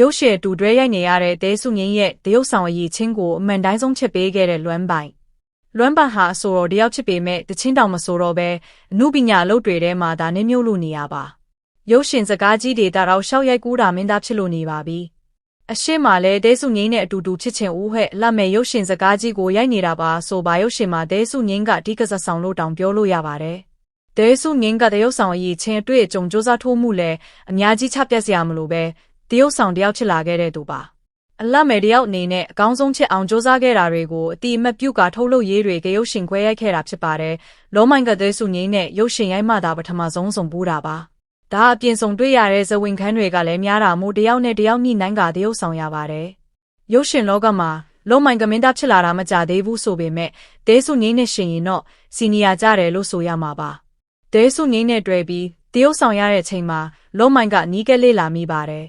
ရုပ်ရှင်အတူတွဲရိုက်နေရတဲ့တဲစုငင်းရဲ့တရုတ်ဆောင်အရေးချင်းကိုအမှန်တိုင်းဆုံးချက်ပေးခဲ့တဲ့လွမ်းပိုင်လွမ်းပိုင်ဟာအဆိုတော်တယောက်ဖြစ်ပေမဲ့တချင်းတောင်မဆိုတော့ပဲအမှုပညာအလုပ်တွေထဲမှာဒါနင်းမြုပ်လို့နေရပါရုပ်ရှင်စကားကြီးတွေတာတော့ရှောက်ရိုက်ကူးတာမင်းသားဖြစ်လို့နေပါပြီအရှိမလဲတဲစုငင်းနဲ့အတူတူချစ်ချင်ဦးဟဲ့လက်မဲ့ရုပ်ရှင်စကားကြီးကိုရိုက်နေတာပါဆိုပါရုပ်ရှင်မှာတဲစုငင်းကအဓိကစဆောင်လို့တောင်ပြောလို့ရပါတယ်တဲစုငင်းကတရုတ်ဆောင်အရေးချင်းအတွေ့အကြုံစူးစမ်းထိုးမှုလဲအများကြီးချပြက်စရာမလိုပဲ တရုတ်ဆောင်တယောက်ချစ်လာခဲ့တဲ့သူပါအလတ်မယ်တယောက်အနေနဲ့အကောင်းဆုံးချစ်အောင်စူးစမ်းခဲ့တာတွေကိုအတိအမှတ်ပြုကာထုတ်လုပ်ရေးတွေကရုပ်ရှင်ခွဲရိုက်ခဲ့တာဖြစ်ပါတယ်လောမိုင်ကတဲစုငင်းနဲ့ရုပ်ရှင်ရိုက်မှသာပထမဆုံးဆုံးပူးတာပါဒါအပြင်ဆုံးတွေ့ရတဲ့ဇဝင်ခန်းတွေကလည်းများတာမို့တယောက်နဲ့တယောက်ညှိနှိုင်းကတရုတ်ဆောင်ရပါတယ်ရုပ်ရှင်လောကမှာလုံးမိုင်ကမင်းသားဖြစ်လာတာမကြသေးဘူးဆိုပေမဲ့တဲစုငင်းနဲ့ရှင်ရင်တော့စီနီယာကြတယ်လို့ဆိုရမှာပါတဲစုငင်းနဲ့တွေ့ပြီးတရုတ်ဆောင်ရတဲ့ချိန်မှာလုံးမိုင်ကနီးကဲလေးလာမိပါတယ်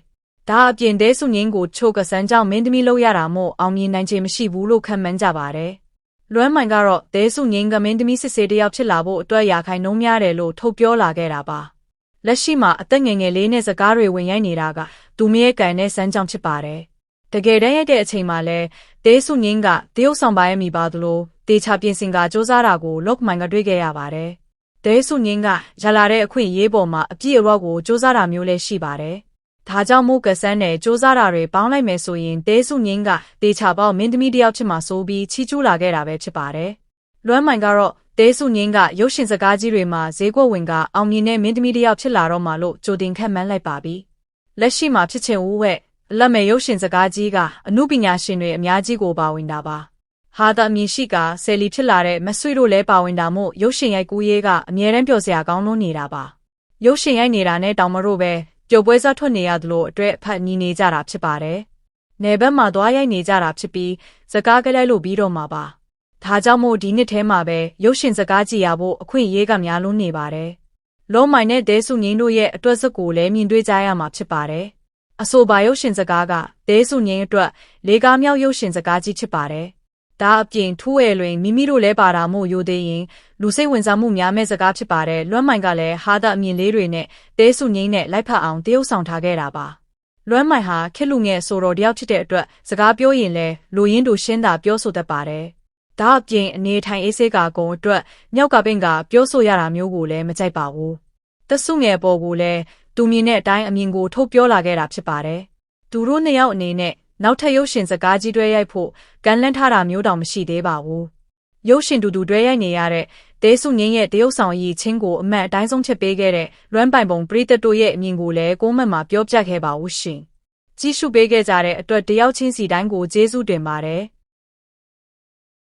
ဒါအပြင်တဲစုငင်းကိုချိုကစန်းကြောင့်မင်းသမီးလောက်ရတာမို့အောင်မြင်နိုင်ခြင်းမရှိဘူးလို့ခံမှန်းကြပါတယ်။လွမ်းမိုင်ကတော့တဲစုငင်းကမင်းသမီးစစ်စေးတယောက်ဖြစ်လာဖို့အတွက်ရာခိုင်နှုန်းများတယ်လို့ထုတ်ပြောလာခဲ့တာပါ။လက်ရှိမှာအသက်ငယ်ငယ်လေးနဲ့စကားတွေဝင်ရိုက်နေတာကသူမရဲ့ကန်နဲ့စမ်းကြောင့်ဖြစ်ပါတယ်။တကယ်တမ်းရိုက်တဲ့အချိန်မှာလဲတဲစုငင်းကတရုတ်ဆောင်ပါရဲ့မိပါသလိုတေချာပြင်ဆင်ကစ조사တာကိုလော့မိုင်ကတွေ့ခဲ့ရပါတယ်။တဲစုငင်းကရလာတဲ့အခွင့်အရေးပေါ်မှာအပြည့်အဝကိုစ조사တာမျိုးလည်းရှိပါတယ်။ ဒါကြောင့်မို့ကဆန်းနဲ့စူးစမ်းတာတွေပေါင်းလိုက်မယ်ဆိုရင်တဲစုငင်းကတေချာပေါမင်းသမီးတယောက်ဖြစ်မှာဆိုပြီးချီးကျူးလာခဲ့တာပဲဖြစ်ပါတယ်။လွမ်းမိုင်ကတော့တဲစုငင်းကရုပ်ရှင်စကားကြီးတွေမှာဈေးကွက်ဝင်ကအောင်မြင်တဲ့မင်းသမီးတယောက်ဖြစ်လာတော့မှလို့ကြိုတင်ခန့်မှန်းလိုက်ပါပြီ။လက်ရှိမှာဖြစ်ချင်ဦးဝဲအလက်မဲ့ရုပ်ရှင်စကားကြီးကအမှုပညာရှင်တွေအများကြီးကိုပါဝင်တာပါ။ဟာတာမြင်ရှိကဆယ်လီဖြစ်လာတဲ့မဆွေတို့လည်းပါဝင်တာမို့ရုပ်ရှင်ရိုက်ကူးရေးကအမြဲတမ်းပျော်စရာကောင်းလို့နေတာပါ။ရုပ်ရှင်ရိုက်နေတာနဲ့တောင်မလို့ပဲ ပျော်ပွဲစားထွက်နေရသလိုအတွက်ဖတ်ညီနေကြတာဖြစ်ပါတယ်။နယ်ဘက်မှာသွားရိုက်နေကြတာဖြစ်ပြီးစကားကလေးလို့ပြီးတော့မှာပါ။ဒါကြောင့်မို့ဒီနှစ်ထဲမှာပဲရုပ်ရှင်စကားကြည့်ရဖို့အခွင့်အရေးကများလွန်းနေပါတယ်။လုံးမိုင်နဲ့ဒဲစုငင်းတို့ရဲ့အတွက်စကိုလည်းမြင်တွေ့ကြရမှာဖြစ်ပါတယ်။အဆိုပါရုပ်ရှင်စကားကဒဲစုငင်းအတွက်လေးကားမြောက်ရုပ်ရှင်စကားကြီးဖြစ်ပါတယ်။ ဒါအပြင်ထူးဝဲလွင်မိမိတို့လဲပါတာမို့ယူသေးရင်လူစိတ်ဝင်စားမှုများမဲ့စကားဖြစ်ပါတယ်လွမ်းမိုင်ကလည်းဟာဒအမြင်လေးတွေနဲ့တဲစုငိမ့်နဲ့လိုက်ဖက်အောင်တရုပ်ဆောင်ထားခဲ့တာပါလွမ်းမိုင်ဟာခက်လူငယ်ဆိုတော်တယောက်ဖြစ်တဲ့အတွက်စကားပြောရင်လဲလူရင်းတို့ရှင်းတာပြောဆိုတတ်ပါတယ်ဒါအပြင်အနေထိုင်အေးဆေးကကုံအတွက်မြောက်ကပင့်ကပြောဆိုရတာမျိုးကိုလည်းမကြိုက်ပါဘူးတဆုငယ်ပေါ်ကိုလည်းသူမြင်တဲ့အတိုင်းအမြင်ကိုထုတ်ပြောလာခဲ့တာဖြစ်ပါတယ်သူတို့နှစ်ယောက်အနေနဲ့ နောက်ထပ်ရုပ်ရှင်စကားကြီးတွဲရိုက်ဖို့ကန်လန့်ထားတာမျိုးတောင်မရှိသေးပါဘူး။ရုပ်ရှင်တူတူတွဲရိုက်နေရတဲ့တဲစုငင်းရဲ့တရုတ်ဆောင်ရည်ချင်းကိုအမှန်အတိုင်းဆုံးချက်ပေးခဲ့တဲ့လွမ်းပိုင်ပုံပရိသတ်တို့ရဲ့အမြင်ကိုလည်းကိုမတ်မှာပြောပြခဲ့ပါဦးရှင်။ကြည့်ရှုပေးခဲ့ကြတဲ့အတွက်တယောက်ချင်းစီတိုင်းကိုကျေးဇူးတင်ပါတယ်။